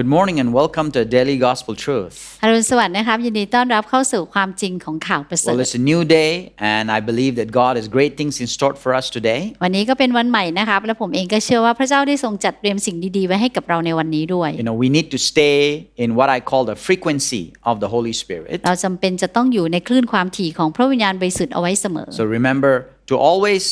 Good morning and welcome to Daily Gospel Truth. อรุณสวัสดิ์นะครับ ยินดีต้อนรับเข้าสู่ความจริงของข่าวประเสริ Well, ฐ it's a new day, and I believe that God has great things in store for us today. วันนี้ก็เป็นวันใหม่นะครับ และผมเองก็เชื่อว่าพระเจ้าได้ทรงจัดเตรียมสิ่งดีๆ ไว้ให้กับเราในวันนี้ด้วย You know, we need to stay in what I call the frequency of the Holy Spirit. เราจำเป็นจะต้องอยู่ในคลื่นความถี่ของพระวิญญาณบริสุทธิ์เอาไว้เสมอ So remember to always,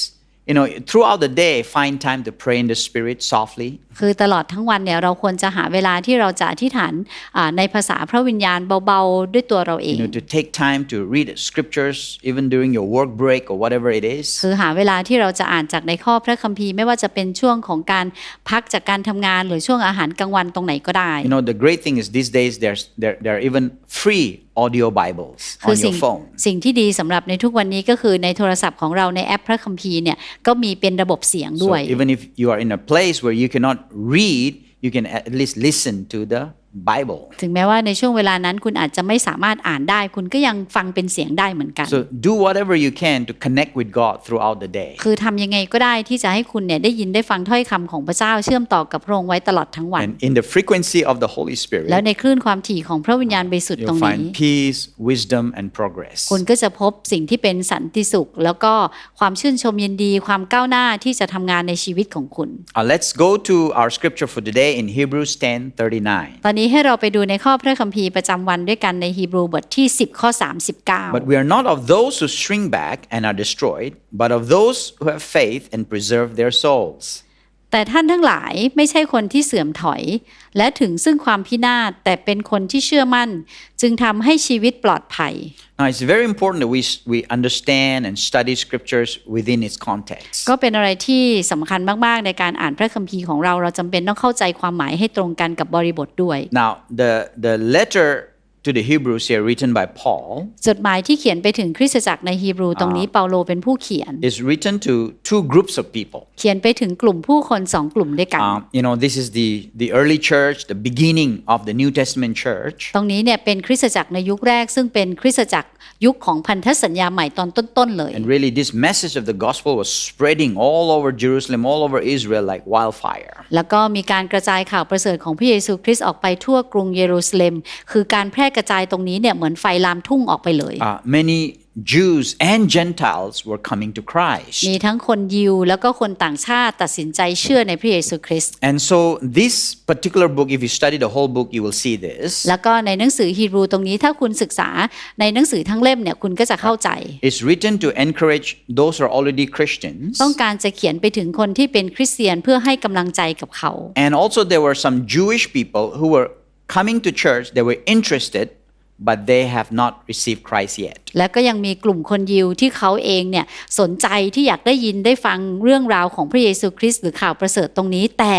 you know, throughout the day, find time to pray in the Spirit softly. คือตลอดทั้งวันเนี่ยเราควรจะหาเวลาที่เราจะอธิษฐานอ่าในภาษาพระวิญญาณเบาๆด้วยตัวเราเอง You know, to take time to read scriptures, even during your work break or whatever it is. คือหาเวลาที่เราจะอ่านจากในข้อพระคัมภีร์ไม่ว่าจะเป็นช่วงของการพักจากการทำงานหรือช่วงอาหารกลางวันตรงไหนก็ได้ You know, the great thing is these days there's there, there are even free audio Bibles คือ on สิ่ง your phone. สิ่งที่ดีสำหรับในทุกวันนี้ก็คือในโทรศัพท์ของเราในแอปพระคัมภีร์เนี่ยก็มีเป็นระบบเสียง So ด้วย even if you are in a place where you cannot read, you can at least listen to the Bible. ถึงแม้ว่าในช่วงเวลานั้นคุณอาจจะไม่สามารถอ่านได้ คุณก็ยังฟังเป็นเสียงได้เหมือนกัน So do whatever you can to connect with God throughout the day. คือทำยังไงก็ได้ที่จะให้คุณเนี่ยได้ยินได้ฟังถ้อยคำของพระเจ้าเชื่อมต่อกับพระองค์ไว้ตลอดทั้งวัน And in the frequency of the Holy แล้ว Spirit, ในคลื่นความถี่ของพระวิญญาณบริสุทธิ์ตร you'll งนี้ find peace, wisdom, and progress. คุณก็จะพบสิ่งที่เป็นสันติสุข แล้วก็ความชื่นชมยินดีความก้าวหน้าที่จะทำงานในชีวิตของคุณ Uh, let's go to our scripture for today in Hebrews 10:39. ตอนนี้ี้ให้เราไปดูในข้อพระคัมภีร์ประจำวันด้วยกันในฮีบรูบทที่ 10 ข้อ 39 But we are not of those who shrink back and are destroyed, but of those who have faith and preserve their souls. แต่ท่านทั้งหลายไม่ใช่คนที่เสื่อมถอย และถึงซึ่งความพินาศแต่เป็นคนที่เชื่อมั่น จึงทำให้ชีวิตปลอดภัย Now, it's very important that we, we understand and study scriptures within its context. ก็เป็นอะไรที่สำคัญมาก ๆ ในการอ่านพระคัมภีร์ของเราเราจำเป็นต้องเข้าใจความหมายให้ตรงกันกับบริบทด้วย Now, the, the letter to the Hebrews here, written by Paul, จดหมายที่เขียนไปถึงคริสตจักรในฮีบรูตรงนี้เปาโลเป็นผู้เขียน is written to two groups of people. เขียนไปถึงกลุ่มผู้คนสองกลุ่มด้วยกัน Um, you know, this is the, the early church, the beginning of the New Testament church. ตรงนี้เนี่ยเป็นคริสตจักรในยุคแรก ซึ่งเป็นคริสตจักรยุคของพันธสัญญาใหม่ตอนต้น ๆ เลย And really, this message of the gospel was spreading all over Jerusalem, all over Israel like wildfire. แล้วก็มีการกระจายข่าวประเสริฐของพระเยซูคริสต์ออกไปทั่วกรุงเยรูซาเล็ม คือการแพร่ กระจายตรงนี้เนี่ยเหมือนไฟลามทุ่งออกไปเลย Uh, many Jews and Gentiles were coming to Christ. มีทั้งคนยิวแล้วก็คนต่างชาติตัดสินใจเชื่อในพระเยซูคริสต์ And so, this particular book, if you study the whole book, you will see this. แล้วก็ในหนังสือฮีบรูตรงนี้ถ้าคุณศึกษาในหนังสือทั้งเล่มเนี่ยคุณก็จะเข้าใจ It's written to encourage those who are already Christians. ต้องการจะเขียนไปถึงคนที่เป็นคริสเตียนเพื่อให้กำลังใจกับเขา And also, there were some Jewish people who were coming to church, they were interested, but they have not received Christ yet. และก็ยังมีกลุ่มคนยิวที่เขาเองเนี่ยสนใจที่อยากได้ยินได้ฟังเรื่องราวของพระเยซูคริสต์หรือข่าวประเสริฐตรงนี้ แต่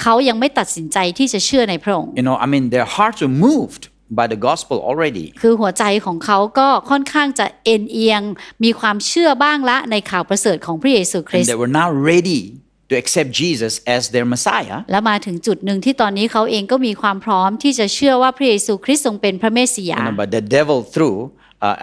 เขายังไม่ตัดสินใจที่จะเชื่อในพระองค์ You know, I mean, their hearts were moved by the gospel already. คือหัวใจของเขาก็ค่อนข้างจะเอ็นเอียง มีความเชื่อบ้างละในข่าวประเสริฐของพระเยซูคริ And สต์ they were now ready to accept Jesus as their Messiah. และมาถึงจุดหนึ่งที่ตอนนี้เขาเองก็มีความพร้อมที่จะเชื่อว่าพระเยซูคริสต์ทรงเป็นพระเมสสิยา You know, but the devil threw uh,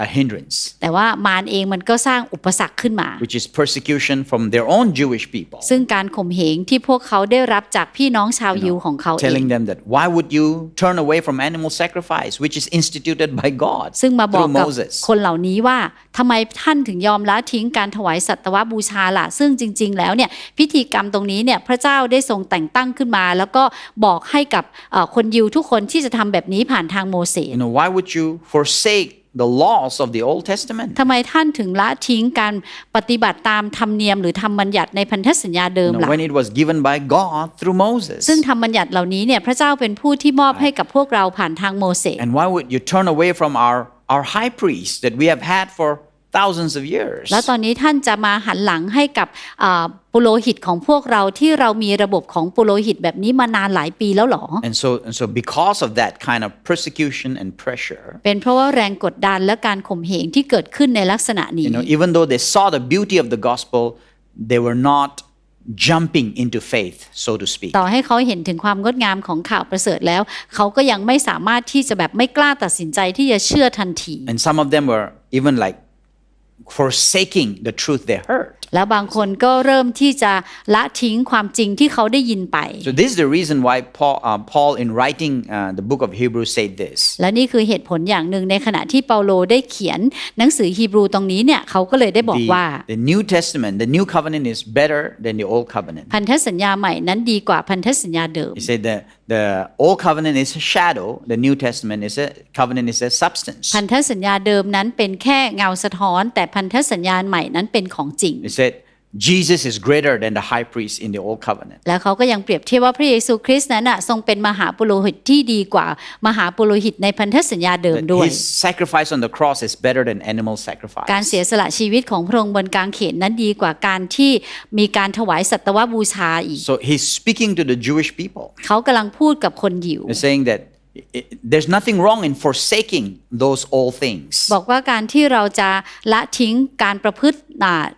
a hindrance, แต่ว่ามารเองมันก็สร้างอุปสรรคขึ้นมา which is persecution from their own Jewish people, ซึ่งการข่มเหงที่พวกเขาได้รับจากพี่น้องชาวยิวของเขาเอง telling them that why would you turn away from animal sacrifice, which is instituted by God ซึ่งมาบอก through กับ Moses? คนเหล่านี้ว่าทำไมท่านถึงยอมละทิ้งการถวายสัตวบูชาล่ะ ซึ่งจริง ๆ แล้วเนี่ยพิธีกรรมตรงนี้เนี่ยพระเจ้าได้ทรงแต่งตั้งขึ้นมา แล้วก็บอกให้กับเอ่อคนยิวทุกคนที่จะทำแบบนี้ผ่านทางโมเสส You know, why would you forsake the laws of the Old Testament? ทำไมท่านถึงละทิ้งการปฏิบัติตามธรรมเนียมหรือธรรมบัญญัติในพันธสัญญาเดิม You know, ล่ะ when it was given by God through Moses. ซึ่งธรรมบัญญัติเหล่านี้เนี่ยพระเจ้าเป็นผู้ที่มอบให้กับพวกเราผ่านทางโมเสส And why would you turn away from our, our high priest that we have had for thousands of years? แล้วตอนนี้ท่านจะมาหันหลังให้กับอ่าปุโรหิตของพวกเราที่เรามีระบบของปุโรหิตแบบนี้มานานหลายปีแล้วหรอ And so, and so because of that kind of persecution and pressure, เป็นเพราะว่าแรงกดดันและการข่มเหงที่เกิดขึ้นในลักษณะนี้ you know, even though they saw the beauty of the gospel, they were not jumping into faith, so to speak. ต่อให้เขาเห็นถึงความงดงามของข่าวประเสริฐแล้ว เขาก็ยังไม่สามารถที่จะแบบไม่กล้าตัดสินใจที่จะเชื่อทันที And some of them were even like forsaking the truth they heard. แล้วบางคนก็เริ่มที่จะละทิ้งความจริงที่เขาได้ยินไป So this is the reason why Paul, uh, Paul in writing uh, the book of Hebrews said this. และนี่คือเหตุผลอย่างหนึ่งในขณะที่เปาโลได้เขียนหนังสือฮีบรูตรงนี้เนี่ยเขาก็เลยได้บอกว่า The, the New Testament, the New Covenant is better than the Old Covenant. พันธสัญญาใหม่นั้นดีกว่าพันธสัญญาเดิม He said the, the Old Covenant is a shadow, the New Testament is a covenant is a substance. พันธสัญญาเดิมนั้นเป็นแค่เงาสะท้อน แต่พันธสัญญาใหม่นั้นเป็นของจริง He said Jesus is greater than the high priest in the Old Covenant. แล้วเขาก็ยังเปรียบเทียบว่าพระเยซูคริสต์นั้นน่ะทรงเป็นมหาปุโรหิตที่ดีกว่ามหาปุโรหิตในพันธสัญญาเดิม That ด้วย his sacrifice on the cross is better than animal การ sacrifice. เสียสละชีวิตของพระองค์บนกางเขนนั้นดีกว่าการที่มีการถวายสัตวบูชาอีก So he's speaking to the Jewish people. เขากำลังพูดกับคนยิว He's saying that i- i- there's nothing wrong in forsaking those old things. บอกว่าการที่เราจะละทิ้งการประพฤติอ่า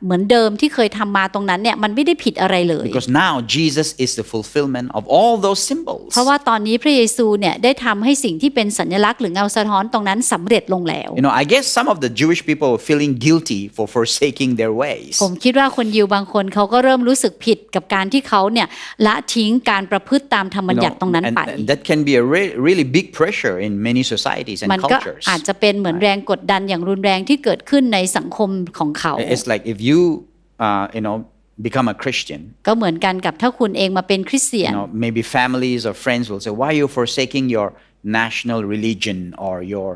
เหมือนเดิมที่เคยทำมาตรงนั้นเนี่ยมันไม่ได้ผิดอะไรเลย Because now Jesus is the fulfillment of all those symbols. เพราะว่าตอนนี้พระเยซูเนี่ยได้ทำให้สิ่งที่เป็นสัญลักษณ์หรือเงาสะท้อนตรงนั้นสำเร็จลงแล้ว You know, I guess some of the Jewish people were feeling guilty for forsaking their ways. ผมคิดว่าคนยิวบางคนเขาก็เริ่มรู้สึกผิดกับการที่เขาเนี่ยละทิ้งการประพฤติตามธรรม You บัญ know, ญัติตรงนั้น and, ไป and that can be a re- really big pressure in many societies and มันก็ cultures. อาจจะเป็นเหมือนแรงกดดันอย่างรุนแรงที่เกิดขึ้นในสังคมของเขา It's like if you, uh, you know, become a Christian, ก็เหมือนกันกับถ้าคุณเองมาเป็นคริสเตียน you know, maybe families or friends will say, "Why are you forsaking your national religion or your,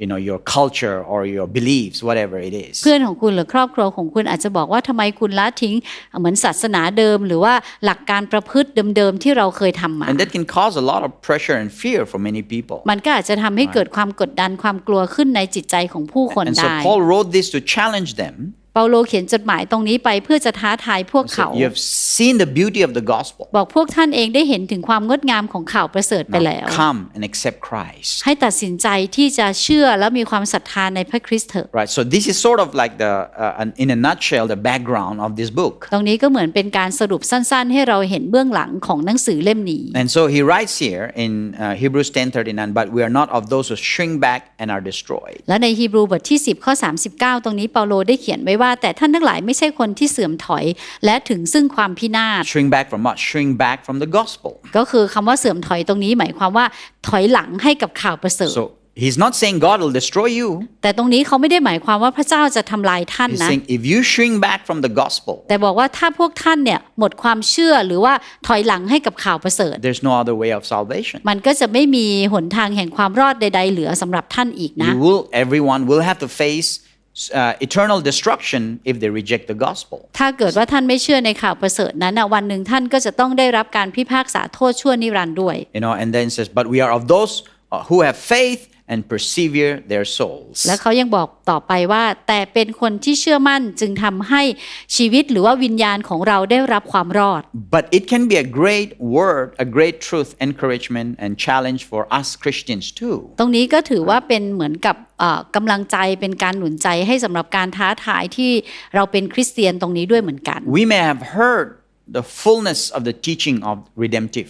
you know, your culture or your beliefs, whatever it is?" เพื่อนของคุณหรือครอบครัวของคุณอาจจะบอกว่าทำไมคุณละทิ้งเหมือนศาสนาเดิม หรือว่าหลักการประพฤติเดิมๆที่เราเคยทำมา And that can cause a lot of pressure and fear for many people. มันก็อาจจะทำให้เกิดความกดดันความกลัวขึ้นในจิตใจของผู้คน And so ได้ Paul wrote this to challenge them. เปาโลเขียนจดหมายตรงนี้ไปเพื่อจะท้าทายพวก So เขา you have seen the beauty of the gospel. บอกพวกท่านเองได้เห็นถึงความงดงามของข่าวประเสริฐไปแล้ว Come and accept Christ. ให้ตัดสินใจที่จะเชื่อและมีความศรัทธาในพระคริสต์เถอะ Right. So this is sort of like the, uh, an- in a nutshell, the background of this book. ตรงนี้ก็เหมือนเป็นการสรุปสั้นๆ ให้เราเห็นเบื้องหลังของหนังสือเล่มนี้ And so he writes here in uh, Hebrews 10:39, but we are not of those who shrink back and are destroyed. และในฮีบรูบทที่ 10 ข้อ 39 ตรงนี้เปาโลได้เขียนไว้ว่าแต่ท่านทั้งหลายไม่ใช่คนที่เสื่อมถอย และถึงซึ่งความพินาศ Shrink back from what? Shrink back from the gospel. ก็คือคำว่าเสื่อมถอยตรงนี้หมายความว่าถอยหลังให้กับข่าวประเสริฐ So he's not saying God will destroy you. แต่ตรงนี้เขาไม่ได้หมายความว่าพระเจ้าจะทำลายท่าน He's นะ saying if you shrink back from the gospel, แต่บอกว่าถ้าพวกท่านเนี่ยหมดความเชื่อหรือว่าถอยหลังให้กับข่าวประเสริฐ there's no other way of salvation. มันก็จะไม่มีหนทางแห่งความรอดใดๆเหลือสำหรับท่านอีกนะ You will, everyone will have to face uh, eternal destruction if they reject the gospel. ถ้าเกิดว่าท่านไม่เชื่อในข่าวประเสริฐนั้นนะวันหนึ่งท่านก็จะต้องได้รับการพิพากษาโทษชั่วนิรันดร์ด้วย You know, and then it says, but we are of those uh, who have faith and persevere their souls. และเขายังบอกต่อไปว่า แต่เป็นคนที่เชื่อมั่นจึงทำให้ชีวิตหรือว่าวิญญาณของเราได้รับความรอด But it can be a great word, a great truth, encouragement, and challenge for us Christians too. ตรงนี้ก็ถือว่าเป็นเหมือนกับเอ่อกำลังใจเป็นการหนุนใจให้สำหรับการท้าทายที่เราเป็นคริสเตียนตรงนี้ด้วยเหมือนกัน We may have heard the fullness of the teaching of redemptive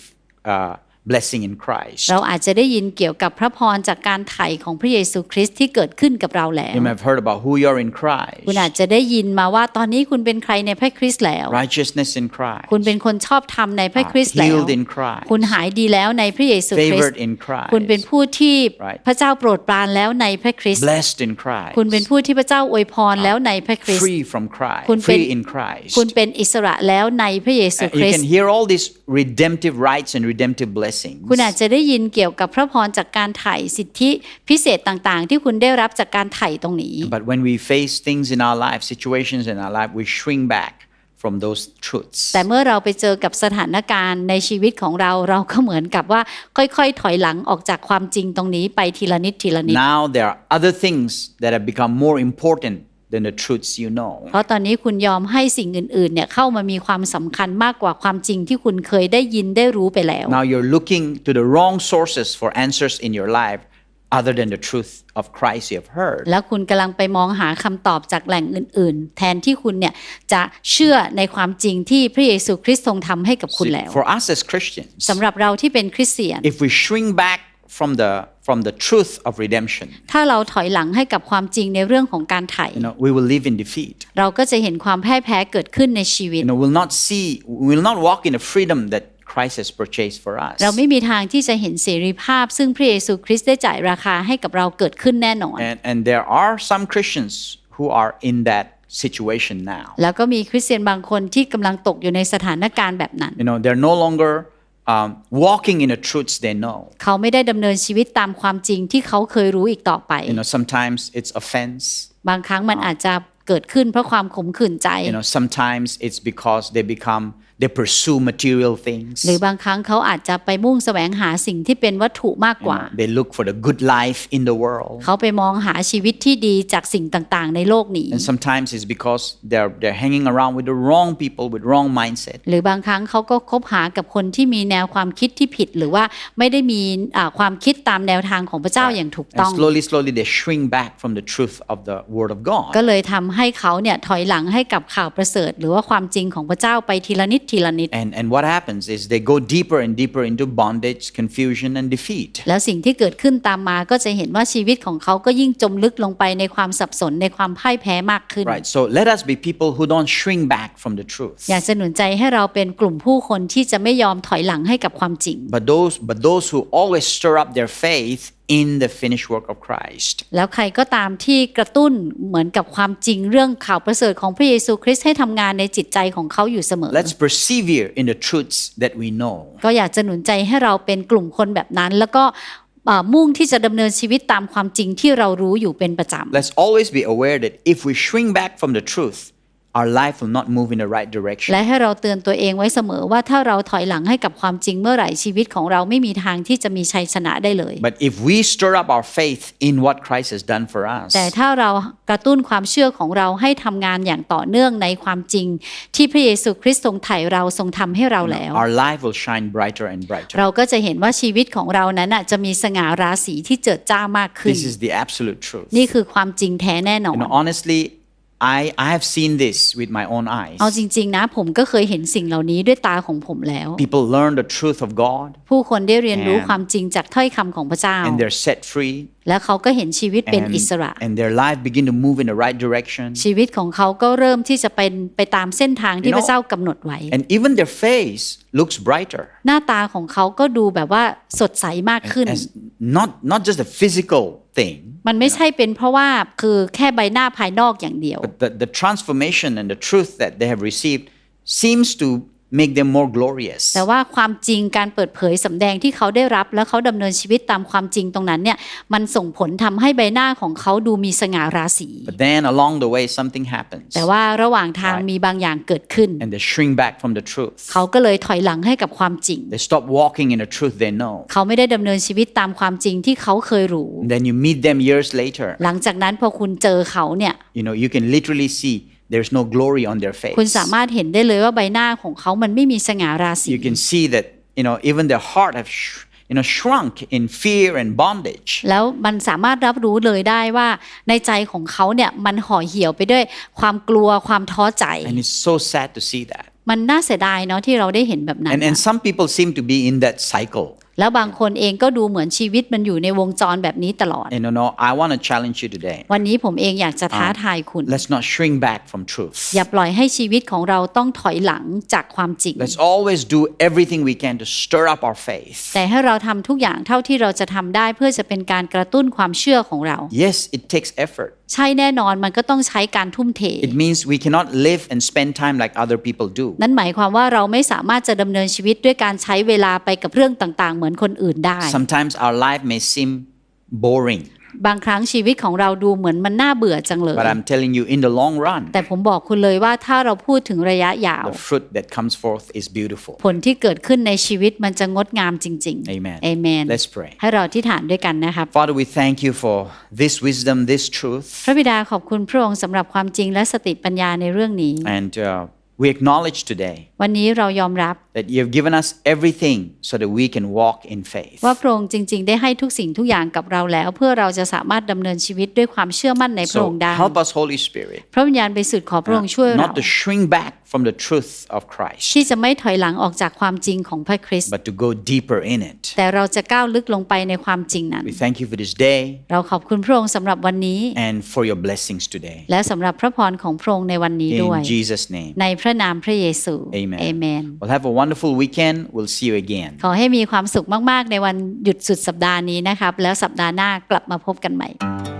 uh, blessing in Christ. เราอาจจะได้ยินเกี่ยวกับพระพรจากการไถ่ของพระเยซูคริสต์ที่เกิดขึ้นกับเราแล้ว You may have heard about who you are in Christ, คุณอาจจะได้ยินมาว่าตอนนี้คุณเป็นใครในพระคริสต์แล้ว righteousness in Christ, คุณเป็นคนชอบธรรมในพระคริสต์แล้ว healed in Christ, คุณหายดีแล้วในพระเยซูคริส favored ต์ in Christ, คุณเป็นผู้ที่ Right. พระเจ้าโปรดปรานแล้วในพระคริสต์ blessed in Christ, คุณเป็นผู้ที่พระเจ้าอวยพรแล้วในพระคริสต์ free from Christ, คุณเป็น free in Christ. คุณเป็นอิสระแล้วในพระเยซู Uh, คริ You ส can ต์ hear all these redemptive rights and redemptive blessings. คุณอาจจะได้ยินเกี่ยวกับพระพรจากการไถ่สิทธิพิเศษต่างๆ ที่คุณได้รับจากการไถ่ตรงนี้ But when we face things in our life, situations in our life, we shrink back from those truths. แต่เมื่อเราไปเจอกับสถานการณ์ในชีวิตของเราเราก็เหมือนกับว่าค่อยๆ ถอยหลังออกจากความจริงตรงนี้ไปทีละนิดทีละนิด Now there are other things that have become more important than the truths you know. เพราะตอนนี้คุณยอมให้สิ่งอื่นๆเนี่ยเข้ามามีความสำคัญมากกว่าความจริงที่คุณเคยได้ยินได้รู้ไปแล้ว Now you're looking to the wrong sources for answers in your life other than the truth of Christ you have heard. แล้วคุณกำลังไปมองหาคำตอบจากแหล่งอื่น ๆ แทนที่คุณเนี่ยจะเชื่อในความจริงที่พระเยซูคริสต์ทรงทำให้กับคุณ See, แล้ว for us as Christians, สำหรับเราที่เป็นคริสเตียน if we shrink back from the from the truth of redemption, ถ้าเราถอยหลังให้กับความจริงในเรื่องของการไถ่ you know, we will live in defeat. เราก็จะเห็นความพ่ายแพ้เกิดขึ้นในชีวิต You know, we'll not see, we will not walk in the freedom that Christ has purchased for us. เราไม่มีทางที่จะเห็นเสรีภาพ ซึ่งพระเยซูคริสต์ได้จ่ายราคาให้กับเราเกิดขึ้นแน่นอน And and there are some Christians who are in that situation now. แล้วก็มีคริสเตียนบางคนที่กำลังตกอยู่ในสถานการณ์แบบนั้น You know, they're no longer um, walking in the truths they know. เขาไม่ได้ดำเนินชีวิตตามความจริงที่เขาเคยรู้อีกต่อไป You know, sometimes it's offense. บางครั้งมันอาจจะเกิดขึ้นเพราะความขมขื่นใจ You know, sometimes it's because they become they pursue material things. หรือบางครั้งเขาอาจจะไปมุ่งแสวงหาสิ่งที่เป็นวัตถุมาก You กว่า know, they look for the good life in the world. เขาไปมองหาชีวิตที่ดีจากสิ่งต่างๆ ในโลกนี้ And sometimes it's because they're they're hanging around with the wrong people with wrong mindset. หรือบางครั้งเขาก็คบหากับคนที่มีแนวความคิดที่ผิด หรือว่าไม่ได้มีอ่าความคิดตามแนวทางของพระเจ้าอย่างถูก And ต้อง slowly, slowly they shrink back from the truth of the word of ก็ God. เลยทำให้เขาเนี่ยถอยหลังให้กับข่าวประเสริฐ หรือว่าความจริงของพระเจ้าไปทีละนิดทีละนิด And and what happens is they go deeper and deeper into bondage, confusion, and defeat. แล้วสิ่งที่เกิดขึ้นตามมาก็จะเห็นว่าชีวิตของเขาก็ยิ่งจมลึกลงไปในความสับสนในความพ่ายแพ้มากขึ้น Right. So let us be people who don't shrink back from the truth. อยากจะหนุนใจให้เราเป็นกลุ่มผู้คนที่จะไม่ยอมถอยหลังให้กับความจริง But those but those who always stir up their faith in the finished work of Christ. แล้วใครก็ตามที่กระตุ้นเหมือนกับความจริงเรื่องข่าวประเสริฐของพระเยซูคริสต์ให้ทำงานในจิตใจของเขาอยู่เสมอ Let's persevere in the truths that we know. ก็อยากจะหนุนใจให้เราเป็นกลุ่มคนแบบนั้น แล้วก็เอ่อมุ่งที่จะดำเนินชีวิตตามความจริงที่เรารู้อยู่เป็นประจำ Let's always be aware that if we shrink back from the truth, our life will not move in the right direction. และให้เราเตือนตัวเองไว้เสมอว่าถ้าเราถอยหลังให้กับความจริงเมื่อไหร่ชีวิตของเราไม่มีทางที่จะมีชัยชนะได้เลย But if we stir up our faith in what Christ has done for us, แต่ถ้าเรากระตุ้นความเชื่อของเราให้ทำงานอย่างต่อเนื่องในความจริง ที่พระเยซูคริสต์ทรงไถ่เราทรงทำให้เราแล้ว our life will shine brighter and brighter. เราก็จะเห็นว่าชีวิตของเรานั้นน่ะจะมีสง่าราศีที่เจิดจ้ามากขึ้น This is the absolute truth. นี่คือความจริงแท้แน่นอ You น know, honestly, I, I have seen this with my own eyes. เอาจริงๆนะผมก็เคยเห็นสิ่งเหล่านี้ด้วยตาของผมแล้ว People learn the truth of God ผู้คนได้เรียนรู้ And- ความจริงจากถ้อยคำของพระเจ้า and they're set free แล้วเขาก็เห็นชีวิตเป็น and, อิสระ and their life begin to move in the right direction. ชีวิตของเขาก็เริ่มที่จะเป็นไปตามเส้นทางที่ You know- พระเจ้ากำหนดไว้ And even their face looks brighter. หน้าตาของเขาก็ดูแบบว่าสดใสมากขึ้น As not, not just a physical thing, มันไม่ใช่เป็นเพราะว่าคือแค่ใบหน้าภายนอกอย่างเดียว but the, the transformation and the truth that they have received seems to make them more glorious. แต่ว่าความจริงการเปิดเผยสำแดงที่เขาได้รับ แล้วเขาดำเนินชีวิตตามความจริงตรงนั้นเนี่ยมันส่งผลทำให้ใบหน้าของเขาดูมีสง่าราศี But then along the way, something happens แต่ว่าระหว่างทาง Right. มีบางอย่างเกิดขึ้น and they shrink back from the truth. เขาก็เลยถอยหลังให้กับความจริง They stop walking in the truth they know. เขาไม่ได้ดำเนินชีวิตตามความจริงที่เขาเคยรู้ And then you meet them years later. หลังจากนั้นพอคุณเจอเขาเนี่ย You know, you can literally see there's no glory on their คุณ face. สามารถเห็นได้เลยว่าใบหน้าของเขามันไม่มีสง่าราศี You can see that, you know, even their heart have, sh- you know, shrunk in fear and bondage. แล้วมันสามารถรับรู้เลยได้ว่าในใจของเขาเนี่ยมันห่อเหี่ยวไปด้วยความกลัวความท้อใจ And it's so sad to see that. มันน่าเสียดายเนาะที่เราได้เห็นแบบนั้น And, and นะ some people seem to be in that cycle. แล้วบางคนเองก็ดูเหมือนชีวิตมันอยู่ในวงจรแบบนี้ตลอด And you know, I want to challenge you today. วันนี้ผมเองอยากจะท้าทายคุณ Let's not shrink back from truth. อย่าปล่อยให้ชีวิตของเราต้องถอยหลังจากความจริง Let's always do everything we can to stir up our faith. แต่ให้เราทำทุกอย่างเท่าที่เราจะทำได้เพื่อจะเป็นการกระตุ้นความเชื่อของเรา Yes, it takes effort. ใช่แน่นอนมันก็ต้องใช้การทุ่มเท It means we cannot live and spend time like other people do. นั่นหมายความว่าเราไม่สามารถจะดำเนินชีวิตด้วยการใช้เวลาไปกับเรื่องต่างๆ เหมือนคนอื่นได้ Sometimes our life may seem boring, บางครั้งชีวิตของเราดูเหมือนมันน่าเบื่อจังเลย but I'm telling you, in the long run, แต่ผมบอกคุณเลยว่าถ้าเราพูดถึงระยะยาว the fruit that comes forth is beautiful. ผลที่เกิดขึ้นในชีวิตมันจะงดงามจริง Amen. ๆเอเมน Let's pray. ให้เราที่ฐานด้วยกันนะครับ Father, we thank you for this wisdom, this truth, พระบิดาขอบคุณพระองค์สำหรับความจริงและสติปัญญาในเรื่องนี้ and uh, we acknowledge today วันนี้เรายอมรับ that you have given us everything so that we can walk in faith. ว่าพระองค์จริง ๆ ได้ให้ทุกสิ่งทุกอย่างกับเราแล้ว เพื่อเราจะสามารถดำเนินชีวิตด้วยความเชื่อมั่นในพระอง So ค์ได้ help us, Holy Spirit, พระวิญญาณบริสุทธิ์ขอพระองค์ช่วยเรา not to shrink back from the truth of Christ, ที่จะไม่ถอยหลังออกจากความจริงของพระคริสต์ but to go deeper in it. แต่เราจะก้าวลึกลงไปในความจริงนั้น We thank you for this day เราขอบคุณพระองค์สำหรับวันนี้ and for your blessings today. และสำหรับพระพรของพระองค์ในวันนี้ด้วย In Jesus' name. ในพระนามพระเยซู Amen. เอเมน Well, have a wonderful weekend. We'll see you again. ขอให้มีความสุขมากๆ ในวันหยุดสุดสัปดาห์นี้นะครับ แล้วสัปดาห์หน้ากลับมาพบกันใหม่